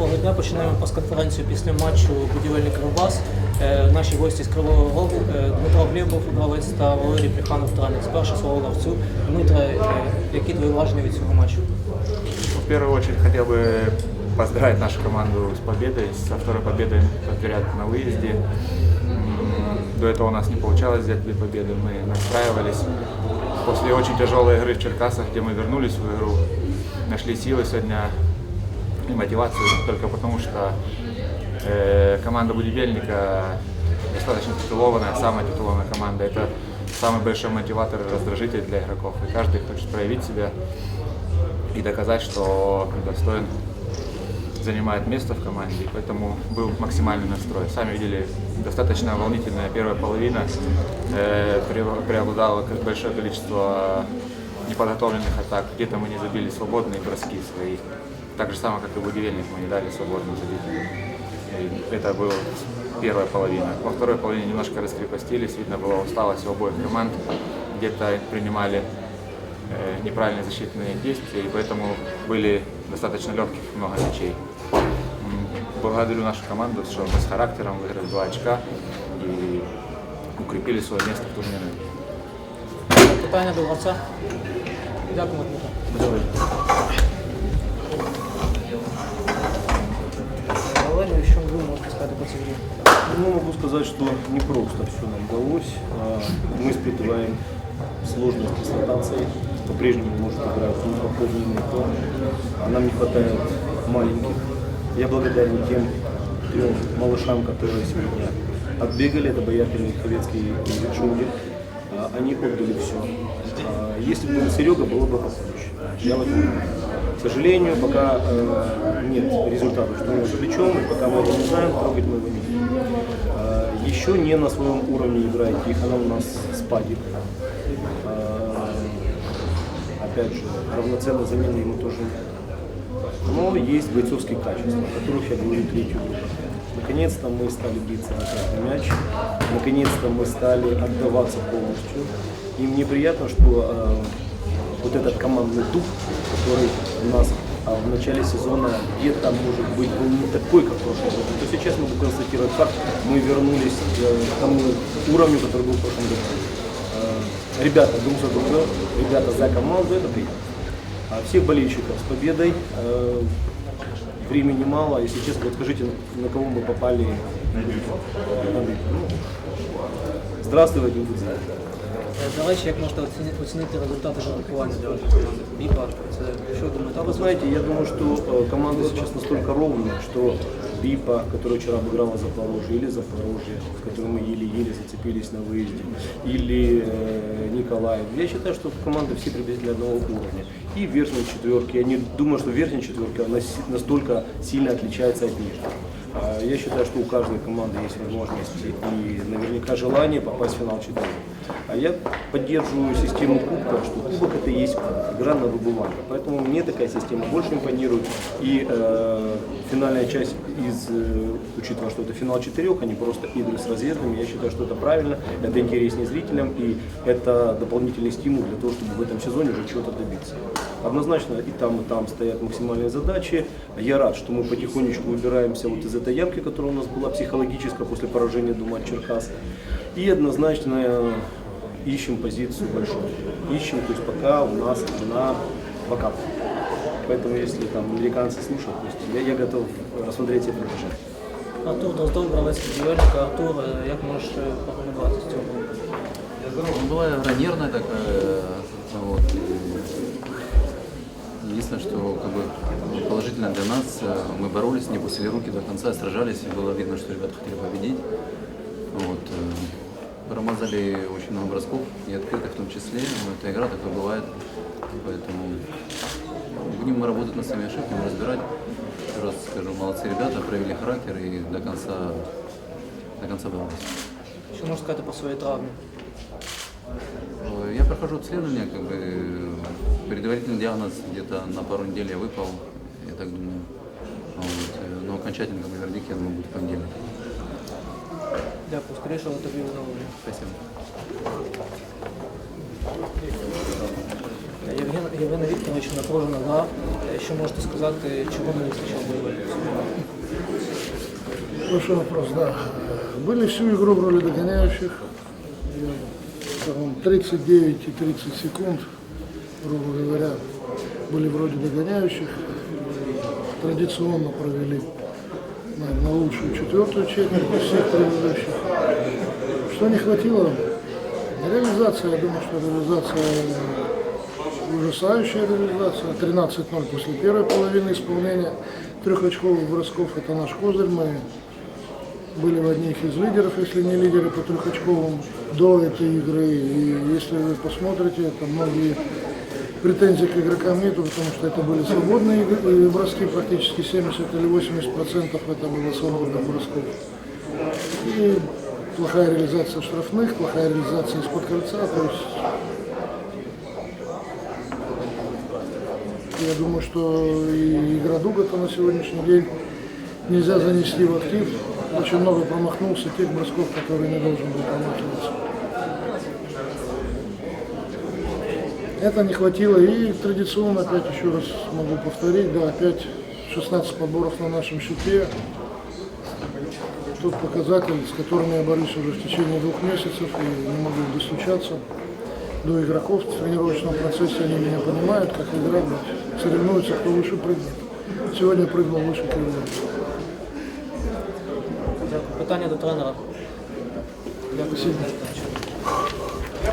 Доброго дня. Починаємо прес-конференцію після матчу будівельний Кривбас. Е, Наші гості з Кривого Рогу е, Дмитро Глєбов, гравець та Валерій Плеханов, тренер. Перше слово гравцю. Дмитро, е, які твої враження від цього матчу? В первую очередь хотел бы поздравить нашу команду с победой, со второй победой подряд на выезде. М, До этого у нас не получалось взять две победы, мы настраивались. После очень тяжелой игры в Черкасах, где мы вернулись в игру, нашли силы сегодня и мотивацию только потому, что э, команда Будивельника достаточно титулованная, самая титулованная команда. Это самый большой мотиватор и раздражитель для игроков. И каждый хочет проявить себя и доказать, что достоин занимает место в команде, поэтому был максимальный настрой. Сами видели, достаточно волнительная первая половина, э, пре- преобладало большое количество неподготовленных атак, где-то мы не забили свободные броски свои, так же самое, как и в удивельник, мы не дали свободно забить. И это была первая половина. Во второй половине немножко раскрепостились, видно была усталость у обоих команд, где-то принимали э, неправильные защитные действия, и поэтому были достаточно легких много мячей. Благодарю нашу команду, что мы с характером выиграли два очка и укрепили свое место в турнире. Питання до? Дякуємо, Дмитро. По грі? Ну, могу сказать, что не просто все нам удалось. А, Мы испытываем сложности с ротацией. По-прежнему может играть и то. А нам не хватает маленьких. Я благодарен тем трем малышам, которые сегодня отбегали. Это Бояркин, Миховецкий и Джунгер. А, Они отдали все. Если бы был Серега, было бы попроще. Я вот к сожалению, пока э, нет результата, что с плечом, и пока мы это не знаем, трогать мы его не будем. Э, еще не на своем уровне играет Тихонов, у нас спадик. Э, опять же, равноценной замены ему тоже нет. Но есть бойцовские качества, о которых я говорю третью группу. Наконец-то мы стали биться на каждый мяч, наконец-то мы стали отдаваться полностью. И мне приятно, что э, вот этот командный дух, который у нас а, в начале сезона где-то, может быть, был не такой, как в прошлом году, то сейчас могу констатировать факт, мы вернулись э, к тому уровню, который был в прошлом году. Э, Ребята друг за друга, ребята за команду, это приятно. А всех болельщиков с победой. Э, Времени мало, если честно, вот скажите, на кого мы попали. Ну, здравствуй, Вадим Гудзин. Е, До речі, як можете оціни- оцінити результати жеребкування для вашої команди? Біпа, це що думаєте? А вы знаете, я думаю, что э, команда сейчас настолько ровная, что Бипа, который вчера обыграла Запорожье, или Запорожье, с которым мы еле-еле зацепились на выезде, или э, Николаев. Я считаю, что команды все приблизительно одного уровня. И в верхней четверке. Я не думаю, что верхняя четверка нас- настолько сильно отличается от нижней. А, Я считаю, что у каждой команды есть возможность и наверняка желание попасть в финал 4. А я поддерживаю систему кубка, что кубок это есть игра на выбывание. Поэтому мне такая система больше импонирует. И э, финальная часть из, э, учитывая, что это финал четырех, а не просто игры с разъездами, я считаю, что это правильно, это интереснее зрителям и это дополнительный стимул для того, чтобы в этом сезоне уже чего-то добиться. Однозначно и там, и там стоят максимальные задачи. Я рад, что мы потихонечку выбираемся вот из этой ямки, которая у нас была психологическая после поражения Дума Черкас. И однозначно э, ищем позицию большую. Ищем, то есть пока у нас на бакап. Поэтому если там американцы слушают, то есть я, я готов рассмотреть все предложения. Артур Дроздов, гравець будівельника. Артур, як можеш прокоментувати з цього? Ну, Была игра нервная такая, вот. и Единственное, что как бы положительно для нас, э, мы боролись, не пустили руки до конца, сражались, и было видно, что ребята хотели победить. Вот. Промазали очень много бросков, и открытых в том числе, но это игра, такое бывает. Поэтому будем мы работать над своими ошибками, разбирать. Еще раз скажу, молодцы ребята, проявили характер и до конца, до конца боролись. Що можеш сказати по своїй травмі? Э, Я прохожу обследование, как бы предварительный диагноз где-то на пару недель я выпал, я так думаю. Вот, э, но окончательно как бы, вердикт, я думаю, будет в понедельник. Дякую, скорішого тобі здоров'я. Спасибо. Євген, Євгена Вікторовича напружена гра. Е, Що можете сказати, чого не вистачило бойовиків? Хороший вопрос, да. Были всю игру в роли догоняющих. Я, скажем, 39 и 30 секунд, грубо говоря, были вроде догоняющих. Традиционно провели наверное, лучшую четвертую четверть из всех предыдущих. Что не хватило? Реализация, я думаю, что реализация ужасающая реализация. 13-0 после первой половины исполнения трехочковых бросков. Это наш козырь. Мы были в одних из лидеров, если не лидеры по трехочковым до этой игры. И если вы посмотрите, это многие претензий к игрокам нету, потому что это были свободные броски, практически 70 или 80 процентов это было свободных бросков. И плохая реализация штрафных, плохая реализация из-под кольца, то есть я думаю, что и игра Дугата на сегодняшний день нельзя занести в актив. Очень много промахнулся тех бросков, которые не должен был промахиваться. Это не хватило. И традиционно, опять еще раз могу повторить, да, опять 16 подборов на нашем счете. Тот показатель, с которым я борюсь уже в течение двух месяцев и не могу достучаться до игроков в тренировочном процессе, они меня понимают, как играть, соревнуются, кто выше прыгнет. Сегодня прыгнул выше. Дякую. Питання до тренера. Дякую. Спасибо.